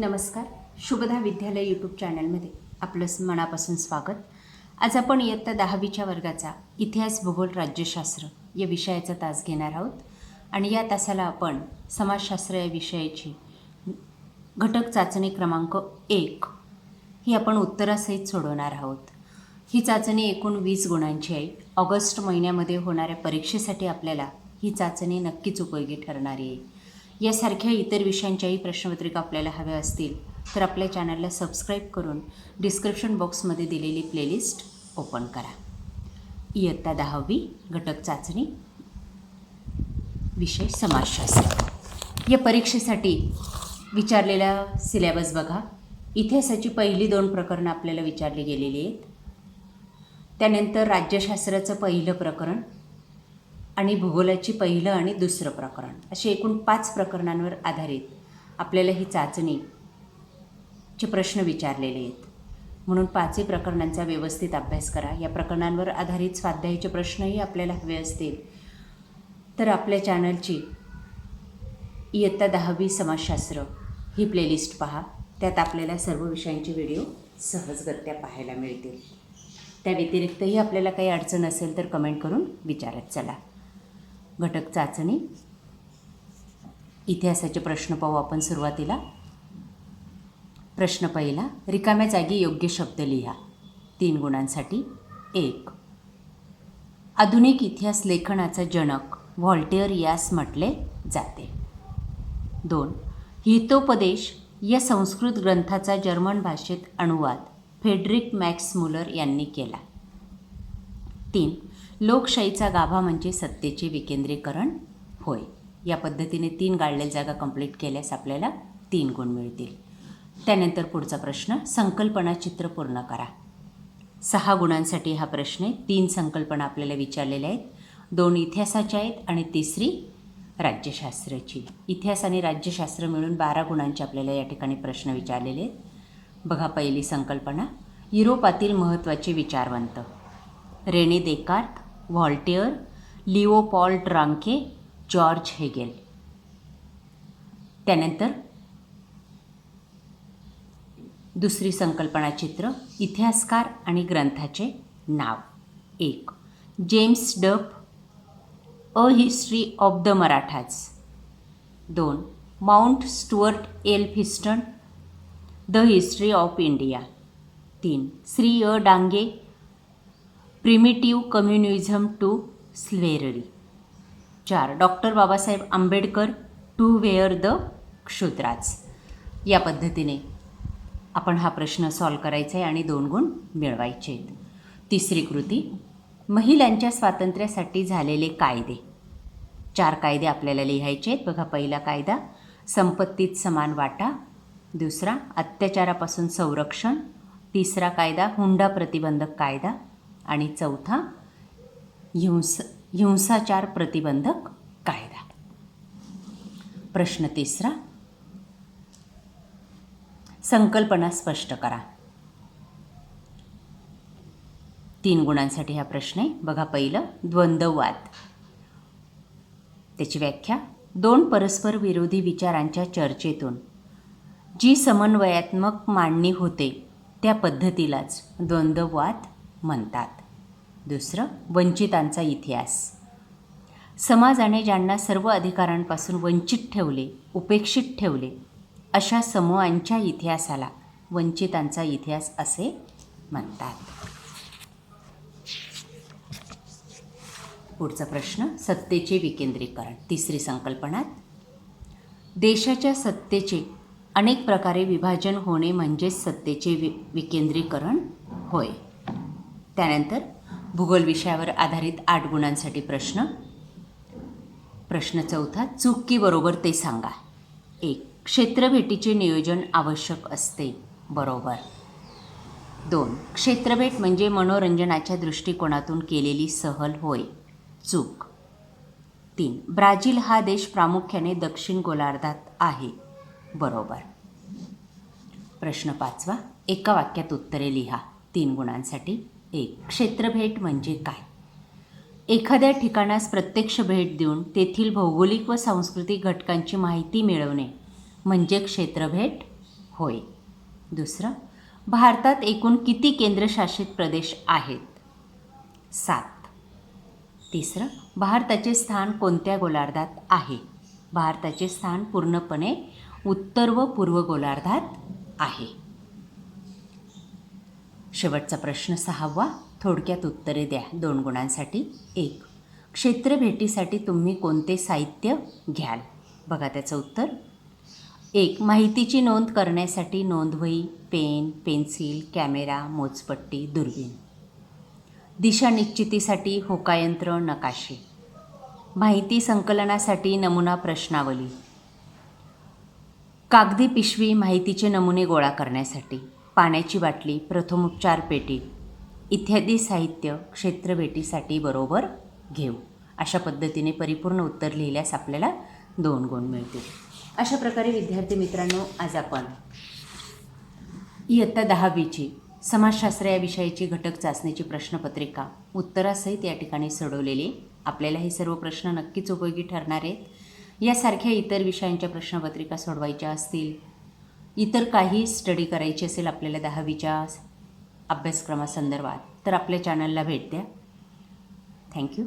नमस्कार. शुभदा विद्यालय यूट्यूब चॅनलमध्ये आपलं मनापासून स्वागत. आज आपण इयत्ता दहावीच्या वर्गाचा इतिहास भूगोल राज्यशास्त्र या विषयाचा तास घेणार आहोत. आणि या तासाला आपण समाजशास्त्र या विषयाची घटक चाचणी क्रमांक एक ही आपण उत्तरासहित सोडवणार आहोत. ही चाचणी एकूण वीस गुणांची आहे. ऑगस्ट महिन्यामध्ये होणाऱ्या परीक्षेसाठी आपल्याला ही चाचणी नक्कीच उपयोगी ठरणारी आहे. यासारख्या इतर विषयांच्याही प्रश्नपत्रिका आपल्याला हव्या असतील तर आपल्या चॅनलला सबस्क्राईब करून डिस्क्रिप्शन बॉक्समध्ये दिलेली प्लेलिस्ट ओपन करा. इयत्ता दहावी घटक चाचणी विषय समाजशास्त्र. या परीक्षेसाठी विचारलेला सिलेबस बघा. इतिहासाची पहिली दोन प्रकरणं आपल्याला विचारली गेलेली आहेत. त्यानंतर राज्यशास्त्राचं पहिलं प्रकरण आणि भूगोलाची पहिलं आणि दुसरं प्रकरण. असे एकूण पाच प्रकरणांवर आधारित आपल्याला ही चाचणीचे प्रश्न विचारलेले आहेत. म्हणून पाचही प्रकरणांचा व्यवस्थित अभ्यास करा. या प्रकरणांवर आधारित स्वाध्यायाचे प्रश्नही आपल्याला हवे असतील तर आपल्या चॅनलची इयत्ता दहावी समाजशास्त्र ही प्लेलिस्ट पहा. त्यात आपल्याला सर्व विषयांचे व्हिडिओ सहजगत्या पाहायला मिळतील. त्या व्यतिरिक्तही आपल्याला काही अडचण असेल तर कमेंट करून विचारत चला. घटक चाचणी. इतिहासाचे प्रश्न पाहू आपण सुरुवातीला. प्रश्न पहिला रिकाम्या जागी योग्य शब्द लिहा. तीन गुणांसाठी एक. आधुनिक इतिहास लेखनाचा जनक व्हॉल्टेअर यास म्हटले जाते. दोन. हितोपदेश या संस्कृत ग्रंथाचा जर्मन भाषेत अनुवाद फेडरिक मॅक्स मुलर यांनी केला. तीन. लोकशाहीचा गाभा म्हणजे सत्तेचे विकेंद्रीकरण होय. या पद्धतीने तीन गाळलेल्या जागा कंप्लीट केल्यास आपल्याला तीन गुण मिळतील. त्यानंतर पुढचा प्रश्न संकल्पना चित्र पूर्ण करा. सहा गुणांसाठी हा प्रश्न आहे. तीन संकल्पना आपल्याला विचारलेल्या आहेत. दोन इतिहासाच्या आहेत आणि तिसरी राज्यशास्त्राची. इतिहास आणि राज्यशास्त्र मिळून बारा गुणांचे आपल्याला या ठिकाणी प्रश्न विचारलेले आहेत. बघा पहिली संकल्पना युरोपातील महत्त्वाचे विचारवंत. Rene Descartes Voltaire Leo Paul Ranke George Hegel. त्यानंतर दुसरी संकल्पना चित्र इतिहासकार आणि ग्रंथाचे नाव. एक James Duff a history of the Marathas. दोन Mount Stuart Elphinstone the history of India. तीन Shri A Dange primitive communism to slavery चार doctor Babasaheb Ambedkar who were the Shudras. या पद्धतीने आपण हा प्रश्न सॉल्व करायचा आहे आणि दोन गुण मिळवायचे आहेत. तिसरी कृती महिलांच्या स्वातंत्र्यासाठी झालेले कायदे. चार कायदे आपल्याला लिहायचे आहेत. बघा पहिला कायदा संपत्तीत समान वाटा. दुसरा अत्याचारापासून संरक्षण. तिसरा कायदा हुंडा प्रतिबंधक कायदा. आणि चौथा हिंस हिंसाचार प्रतिबंधक कायदा. प्रश्न तिसरा संकल्पना स्पष्ट करा. तीन गुणांसाठी हा प्रश्न आहे. बघा पहिलं द्वंद्ववाद. त्याची व्याख्या दोन परस्पर विरोधी विचारांच्या चर्चेतून. जी समन्वयात्मक मांडणी होते त्या पद्धतीलाच द्वंद्ववाद म्हणतात. दुसरं वंचितांचा इतिहास. समाजाने ज्यांना सर्व अधिकारांपासून वंचित ठेवले उपेक्षित ठेवले अशा समूहांच्या इतिहासाला वंचितांचा इतिहास असे म्हणतात. पुढचा प्रश्न सत्तेचे विकेंद्रीकरण. तिसरी संकल्पनात देशाच्या सत्तेचे अनेक प्रकारे विभाजन होणे म्हणजेच सत्तेचे वि विकेंद्रीकरण होय. त्यानंतर भूगोल विषयावर आधारित आठ गुणांसाठी प्रश्न. प्रश्न चौथा चूक की बरोबर ते सांगा. एक क्षेत्रभेटीचे नियोजन आवश्यक असते. बरोबर. दोन क्षेत्रभेट म्हणजे मनोरंजनाच्या दृष्टिकोनातून केलेली सहल होय. चूक. तीन ब्राझील हा देश प्रामुख्याने दक्षिण गोलार्धात आहे. बरोबर. प्रश्न पाचवा एका वाक्यात उत्तरे लिहा. तीन गुणांसाठी. एक क्षेत्रभेट म्हणजे काय? एखाद्या ठिकाणास प्रत्यक्ष भेट देऊन तेथील भौगोलिक व सांस्कृतिक घटकांची माहिती मिळवणे म्हणजे क्षेत्रभेट होय. दुसरं भारतात एकूण किती केंद्रशासित प्रदेश आहेत? सात. तिसरं भारताचे स्थान कोणत्या गोलार्धात आहे? भारताचे स्थान पूर्णपणे उत्तर व पूर्व गोलार्धात आहे. शेवटचा प्रश्न सहावा. थोडक्यात उत्तरे द्या. दोन गुणांसाठी एक. क्षेत्र भेटीसाठी तुम्ही कोणते साहित्य घ्याल? बघा त्याचं उत्तर. एक. माहितीची नोंद करण्यासाठी नोंदवही पेन पेन्सिल कॅमेरा मोजपट्टी दुर्बीण. दिशा निश्चितीसाठी होकायंत्र नकाशे. माहिती संकलनासाठी नमुना प्रश्नावली. कागदी पिशवी माहितीचे नमुने गोळा करण्यासाठी. पाण्याची बाटली प्रथमोपचार पेटी इत्यादी साहित्य क्षेत्रभेटीसाठी बरोबर घेऊ. अशा पद्धतीने परिपूर्ण उत्तर लिहिल्यास आपल्याला दोन गुण मिळतील. अशा प्रकारे विद्यार्थी मित्रांनो आज आपण इयत्ता दहावीची समाजशास्त्र या विषयाची घटक चाचणीची प्रश्नपत्रिका उत्तरासहित या ठिकाणी सोडवलेली. आपल्याला हे सर्व प्रश्न नक्कीच उपयोगी ठरणार आहेत. यासारख्या इतर विषयांच्या प्रश्नपत्रिका सोडवायच्या असतील इतर काही स्टडी करायची असेल आपल्याला दहावीच्या अभ्यासक्रमासंदर्भात तर आपल्या चॅनलला भेट द्या. थँक्यू